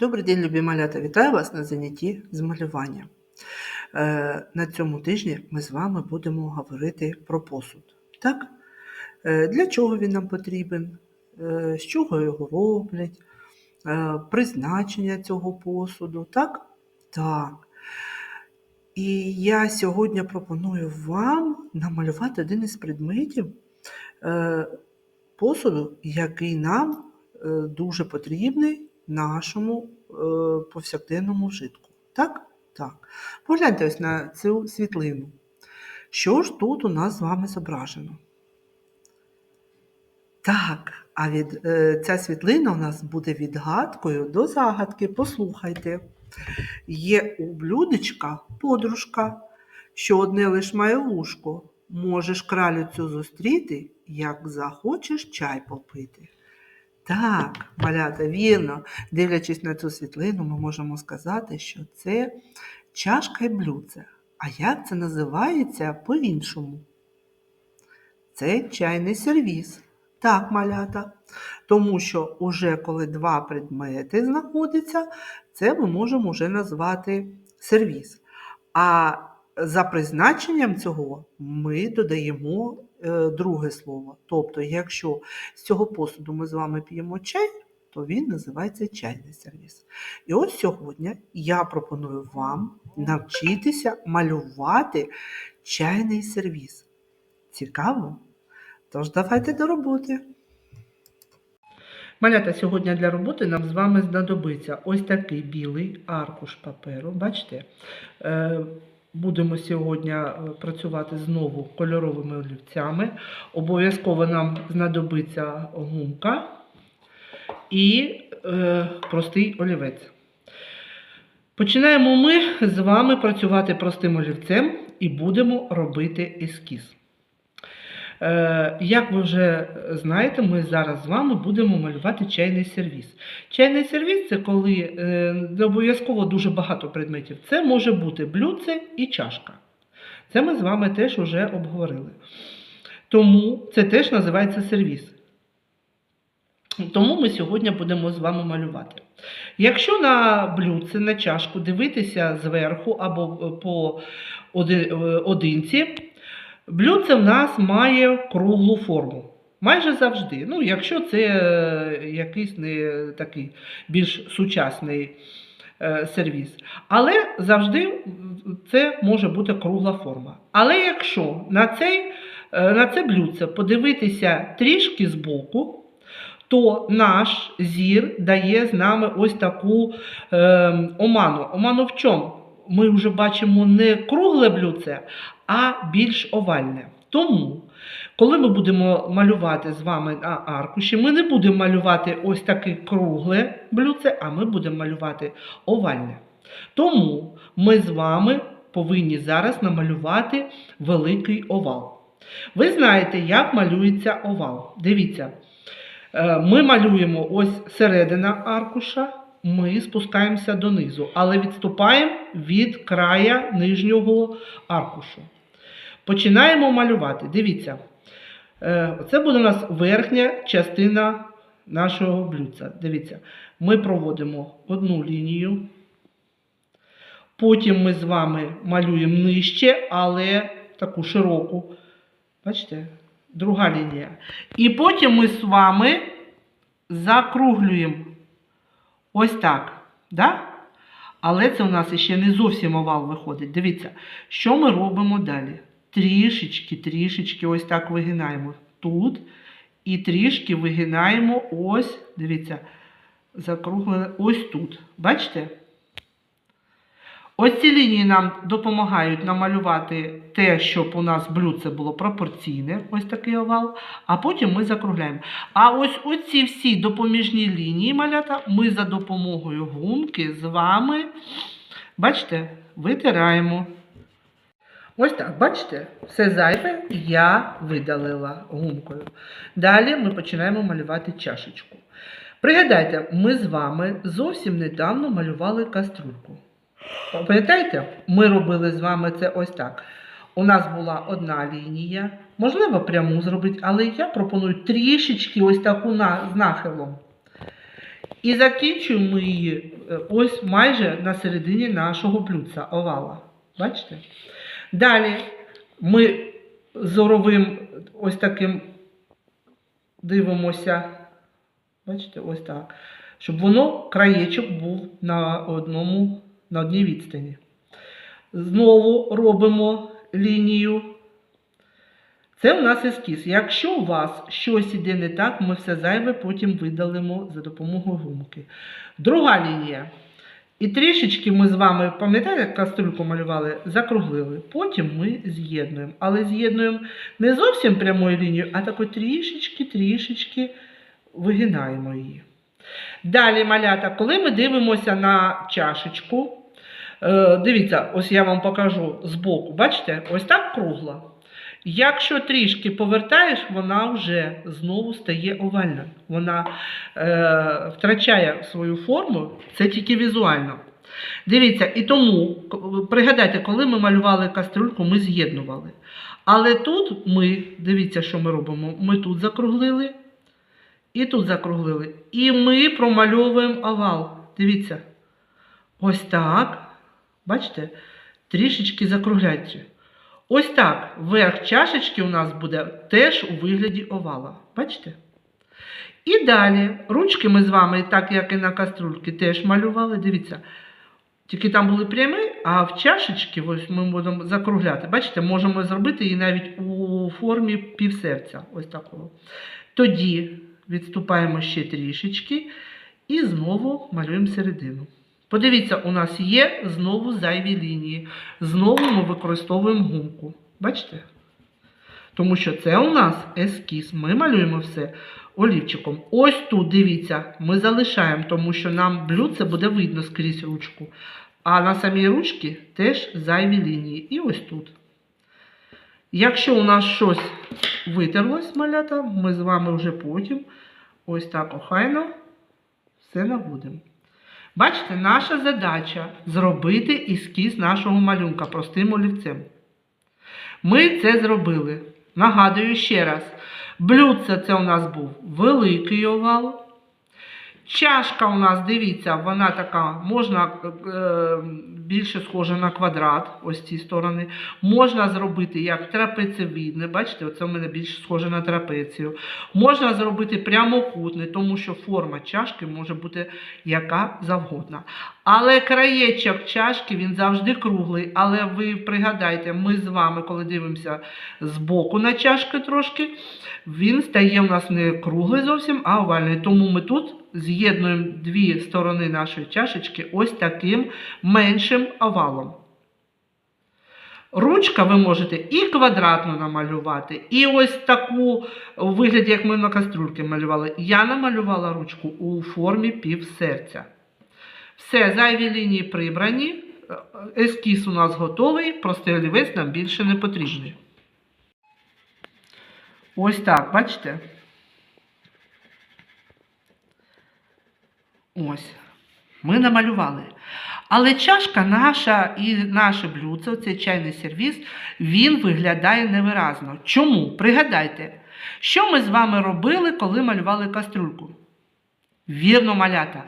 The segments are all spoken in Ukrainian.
Добрий день, любі малята! Вітаю вас на занятті з малювання. Е, На цьому тижні ми з вами будемо говорити про посуд. Так? Е, Для чого він нам потрібен, Е, з чого його роблять, призначення цього посуду. Так? Так. І я сьогодні пропоную вам намалювати один із предметів посуду, який нам дуже потрібний нашому е, повсякденному вжитку. Так? Так. Погляньте ось на цю світлину. Що ж тут у нас з вами зображено? Так, а від, е, ця світлина у нас буде відгадкою до загадки. Послухайте. Є у блюдечка подружка, що одне лиш має вушко. Можеш кралю цю зустріти, як захочеш чай попити. Так, малята, вірно, дивлячись на цю світлину, ми можемо сказати, що це чашка і блюдце. А як це називається по-іншому? Це чайний сервіз. Так, малята. Тому що уже коли два предмети знаходяться, це ми можемо вже назвати сервіз. А за призначенням цього ми додаємо друге слово. Тобто, якщо з цього посуду ми з вами п'ємо чай, то він називається чайний сервіс. І ось сьогодні я пропоную вам навчитися малювати чайний сервіс. Цікаво? Тож давайте до роботи. Малята, сьогодні для роботи нам з вами знадобиться ось такий білий аркуш паперу. Бачите? Будемо сьогодні е, працювати знову кольоровими олівцями. Обов'язково нам знадобиться гумка і е, простий олівець. Починаємо ми з вами працювати простим олівцем і будемо робити ескіз. Е, Як ви вже знаєте, ми зараз з вами будемо малювати чайний сервіс. Чайний сервіс це коли е, не обов'язково дуже багато предметів. Це може бути блюдце і чашка. Це ми з вами теж вже обговорили. Тому це теж називається сервіс. Тому ми сьогодні будемо з вами малювати. Якщо на блюдце, на чашку дивитися зверху або по е, одинці, Блюдце в нас має круглу форму. Майже завжди. Ну, якщо це е, якийсь не такий більш сучасний е, сервіс. Але завжди це може бути кругла форма. Але якщо на, цей, е, на це блюдце подивитися трішки збоку, то наш зір дає з нами ось таку е, оману. Оману в чому? Ми вже бачимо не кругле блюдце, а більш овальне. Тому, коли ми будемо малювати з вами на аркуші, ми не будемо малювати ось таке кругле блюдце, а ми будемо малювати овальне. Тому ми з вами повинні зараз намалювати великий овал. Ви знаєте, як малюється овал. Дивіться, е, ми малюємо ось середина аркуша, ми спускаємося донизу, але відступаємо від края нижнього аркушу. Починаємо малювати. Дивіться, е, це буде у нас верхня частина нашого блюдця. Дивіться, ми проводимо одну лінію. Потім ми з вами малюємо нижче, але таку широку. Бачите? Друга лінія. І потім ми з вами закруглюємо ось так. Да? Але це у нас ще не зовсім овал виходить. Дивіться, що ми робимо далі? Трішечки, трішечки ось так вигинаємо тут. І трішки вигинаємо ось, дивіться, закруглили ось тут. Бачите? Ось ці лінії нам допомагають намалювати те, щоб у нас блюдце було пропорційне, ось такий овал, а потім ми закругляємо. А ось оці всі допоміжні лінії малята ми за допомогою гумки з вами, бачите, витираємо. Ось так, бачите, все зайве я видалила гумкою. Далі ми починаємо малювати чашечку. Пригадайте, ми з вами зовсім недавно малювали кастрюльку. Пам'ятаєте, ми робили з вами це ось так. У нас була одна лінія, можливо, пряму зробити, але я пропоную трішечки ось таку з нахилом. І закінчуємо її е, ось майже на середині нашого блюдця овала. Бачите? Далі ми зоровим ось таким дивимося. Бачите, ось так. Щоб воно краєчок був на одному, на одній відстані. Знову робимо лінію. Це у нас ескіз. Якщо у вас щось іде не так, ми все зайве потім видалимо за допомогою гумки. Друга лінія. І трішечки ми з вами, пам'ятаєте, як кастрюльку малювали, закруглили. Потім ми з'єднуємо. Але з'єднуємо не зовсім прямою лінією, а тако трішечки, трішечки вигинаємо її. Далі, малята, коли ми дивимося на чашечку, дивіться, ось я вам покажу збоку, бачите, ось так кругла. Якщо трішки повертаєш, вона вже знову стає овальною. Вона е, втрачає свою форму, це тільки візуально. Дивіться, і тому, пригадайте, коли ми малювали кастрюльку, ми з'єднували. Але тут ми, дивіться, що ми робимо. Ми тут закруглили і тут закруглили. І ми промальовуємо овал. Дивіться. Ось так. Бачите? Трішечки закругляйте. Ось так. Верх чашечки у нас буде теж у вигляді овала. Бачите? І далі ручки ми з вами, так як і на каструльки, теж малювали. Дивіться. Тільки там були прямі, а в чашечки ось ми будемо закругляти. Бачите, можемо зробити її навіть у формі півсерця. Ось такого. Тоді відступаємо ще трішечки і знову малюємо середину. Подивіться, у нас є знову зайві лінії. Знову ми використовуємо гумку. Бачите? Тому що це у нас ескіз. Ми малюємо все олівчиком. Ось тут, дивіться, ми залишаємо, тому що нам блюдце буде видно скрізь ручку. А на самій ручці теж зайві лінії. І ось тут. Якщо у нас щось витерлось, малята, ми з вами вже потім ось так охайно все наводимо. Бачите, наша задача зробити ескіз нашого малюнка простим олівцем. Ми це зробили. Нагадую ще раз. Блюдце це у нас був великий овал. Чашка у нас, дивіться, вона така, можна е, більше схожа на квадрат, ось ці сторони. Можна зробити як трапецевидне, бачите, оце в мене більше схоже на трапецію. Можна зробити прямокутне, тому що форма чашки може бути яка завгодна. Але краєчок чашки він завжди круглий. Але ви пригадайте, ми з вами, коли дивимося збоку на чашки трошки, він стає у нас не круглий зовсім, а овальний. Тому ми тут з'єднуємо дві сторони нашої чашечки ось таким меншим овалом. Ручка ви можете і квадратно намалювати, і ось таку у вигляді, як ми на кастрюльки малювали. Я намалювала ручку у формі півсерця. Все, зайві лінії прибрані. Ескіз у нас готовий, простий олівець нам більше не потрібний. Ось так, бачите? Ось. Ми намалювали. Але чашка наша і наше блюдце, цей чайний сервіс, він виглядає невиразно. Чому? Пригадайте, що ми з вами робили, коли малювали кастрюльку? Вірно, малята.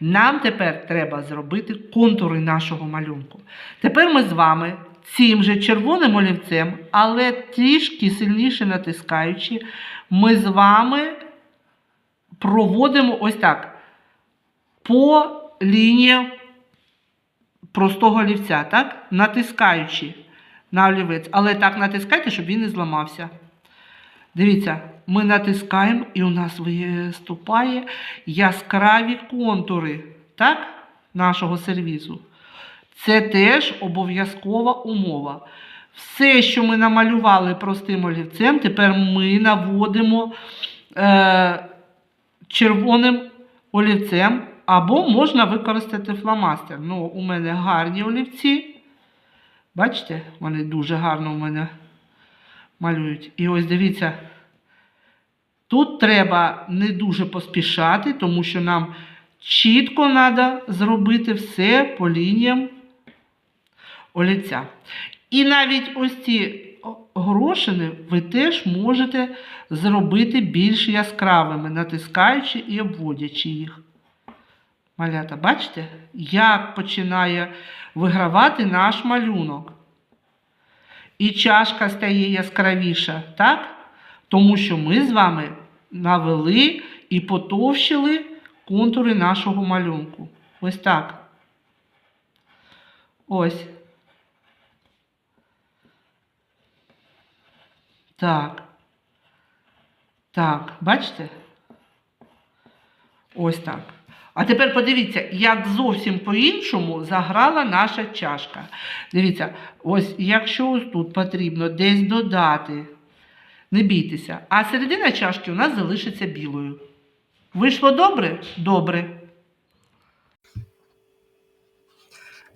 Нам тепер треба зробити контури нашого малюнку. Тепер ми з вами цим же червоним олівцем, але трішки сильніше натискаючи, ми з вами проводимо ось так по лінії простого олівця, так? натискаючи на олівець. Але так натискайте, щоб він не зламався. Дивіться, ми натискаємо і у нас виступає яскраві контури так? нашого сервізу. Це теж обов'язкова умова. Все, що ми намалювали простим олівцем, тепер ми наводимо е, червоним олівцем, або можна використати фломастер. Ну, у мене гарні олівці. Бачите, вони дуже гарно у мене малюють. І ось дивіться, тут треба не дуже поспішати, тому що нам чітко треба зробити все по лініям олівця. І навіть ось ці горошини ви теж можете зробити більш яскравими, натискаючи і обводячи їх. Малята, бачите, як починає вигравати наш малюнок. І чашка стає яскравіша, так? Тому що ми з вами навели і потовщили контури нашого малюнку. Ось так. Ось. Так. Так, бачите? Ось так. А тепер подивіться, як зовсім по-іншому заграла наша чашка. Дивіться, ось якщо ось тут потрібно десь додати, не бійтеся, а середина чашки у нас залишиться білою. Вийшло добре? Добре.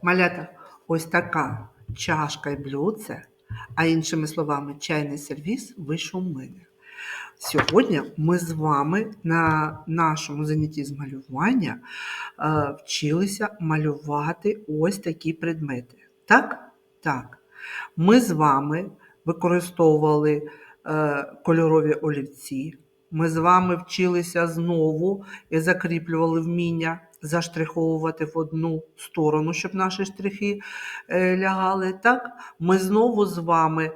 Малята, ось така чашка і блюдце, а іншими словами, чайний сервіс вийшов у мене. Сьогодні ми з вами на нашому занятті з малювання е, вчилися малювати ось такі предмети. Так? Так. Ми з вами використовували е, кольорові олівці. Ми з вами вчилися знову і закріплювали вміння заштриховувати в одну сторону, щоб наші штрихи е, лягали. Так? Ми знову з вами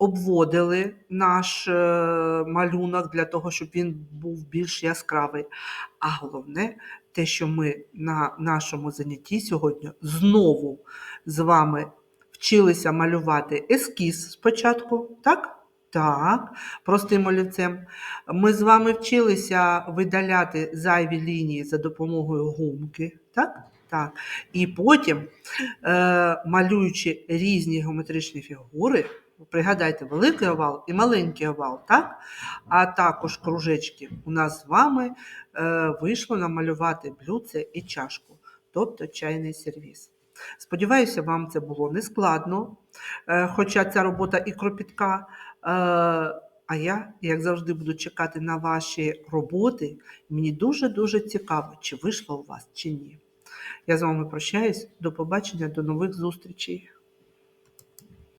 обводили наш е, малюнок для того, щоб він був більш яскравий. А головне, те, що ми на нашому занятті сьогодні знову з вами вчилися малювати ескіз спочатку, так? Так, простим олівцем. Ми з вами вчилися видаляти зайві лінії за допомогою гумки, так? Так. І потім, е, малюючи різні геометричні фігури, пригадайте великий овал і маленький овал, так? а також кружечки. У нас з вами е, вийшло намалювати блюдце і чашку, тобто чайний сервіс. Сподіваюся, вам це було не складно, е, хоча ця робота і кропітка. Е, А я, як завжди, буду чекати на ваші роботи. Мені дуже-дуже цікаво, чи вийшло у вас, чи ні. Я з вами прощаюсь. До побачення, до нових зустрічей.